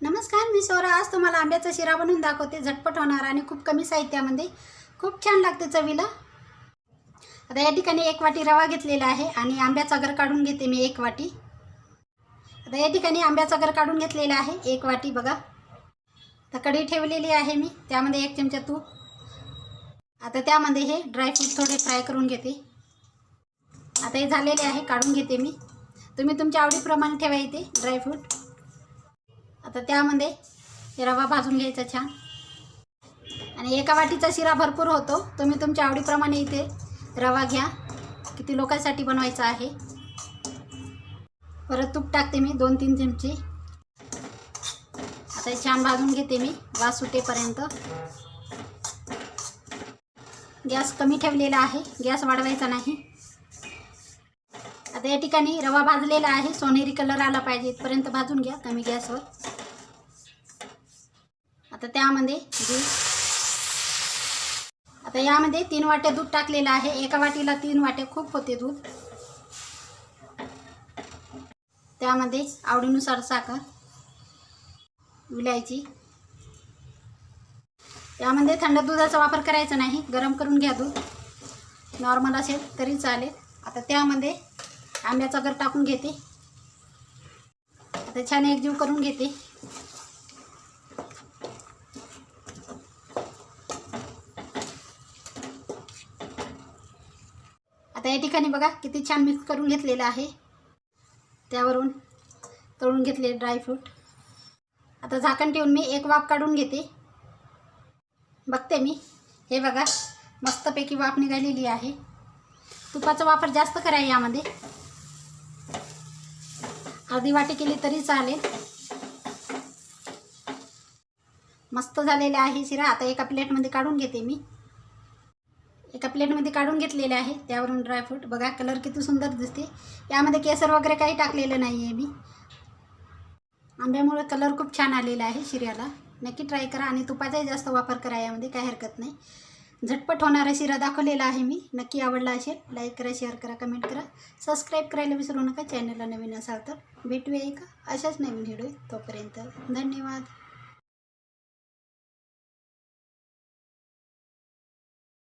नमस्कार मी सोरा आज तुम्हाला आंब्याचा शिरा बनवून दाखवते. झटपट होणार आणि खूप कमी साहित्यामध्ये. खूप छान लागते चवीला. आता या ठिकाणी एक वाटी रवा घेतलेला आहे आणि आंब्याचा गर काढून घेते मी एक वाटी. आता या ठिकाणी आंब्याचा गर काढून घेतलेला आहे. एक वाटी बघा. तर कढी ठेवलेली आहे मी. त्यामध्ये एक चमचा तूप. आता त्यामध्ये हे ड्रायफ्रूट थोडे फ्राय करून घेते. आता हे झालेले आहे. काढून घेते मी. तुम्ही तुमच्या आवडीप्रमाणे ठेवा इथे ड्रायफ्रूट आता त्यामध्ये रवा भाजून घ्यायचा छान. आणि एका वाटीचा शिरा भरपूर होतो. तुम्ही तुमच्या आवडीप्रमाणे इथे रवा घ्या. किती लोकांसाठी बनवायचा आहे. परत तूप टाकते मी दोन तीन चमचे. आता छान भाजून घेते मी वास सुटेपर्यंत. गॅस कमी ठेवलेला आहे गॅस वाढवायचा नाही. आता या ठिकाणी रवा भाजलेला आहे सोनेरी कलर आला पाहिजे इथपर्यंत भाजून घ्या कमी गॅसवर. आता त्यामध्ये दूध आता यामध्ये तीन वाट्या दूध टाकलेलं आहे. एका वाटीला तीन वाट्या खूप होते दूध. त्यामध्ये आवडीनुसार साखर विलायची यामध्ये थंड दुधाचा वापर करायचा नाही. गरम करून घ्या दूध. नॉर्मल असेल तरी चालेल. आता त्यामध्ये आंब्याचा गर टाकून घेते. आता छान एकजीव करून घेते. आता या ठिकाणी बघा किती छान मिक्स करून घेतलेलं आहे. त्यावरून तळून घेतले ड्रायफ्रूट आता झाकण ठेवून मी एक वाफ काढून घेते. बघते मी. हे बघा मस्तपैकी वाफ निघालेली आहे. तुपाचा वापर जास्त करा यामध्ये. अर्धी वाटी केली तरी चालेल. मस्त झालेले आहे शिरा. आता एका प्लेटमध्ये काढून घेते मी. एका प्लेटमध्ये काढून घेतलेले आहे. त्यावरून ड्रायफ्रूट बघा कलर किती सुंदर दिसते. यामध्ये केसर वगैरे काही टाकलेलं नाही आहे मी. आंब्यामुळे कलर खूप छान आलेला आहे शिऱ्याला. नक्की ट्राय करा आणि तुपाचाही जास्त वापर करा यामध्ये काही हरकत नाही. झटपट होणारा शिरा दाखवलेला आहे मी. नक्की आवडला असेल लाईक करा शेअर करा कमेंट करा. सबस्क्राईब करायला विसरू नका. चॅनलला नवीन असाल तर भेटूया एक अशाच नवीन व्हिडिओ तोपर्यंत. धन्यवाद.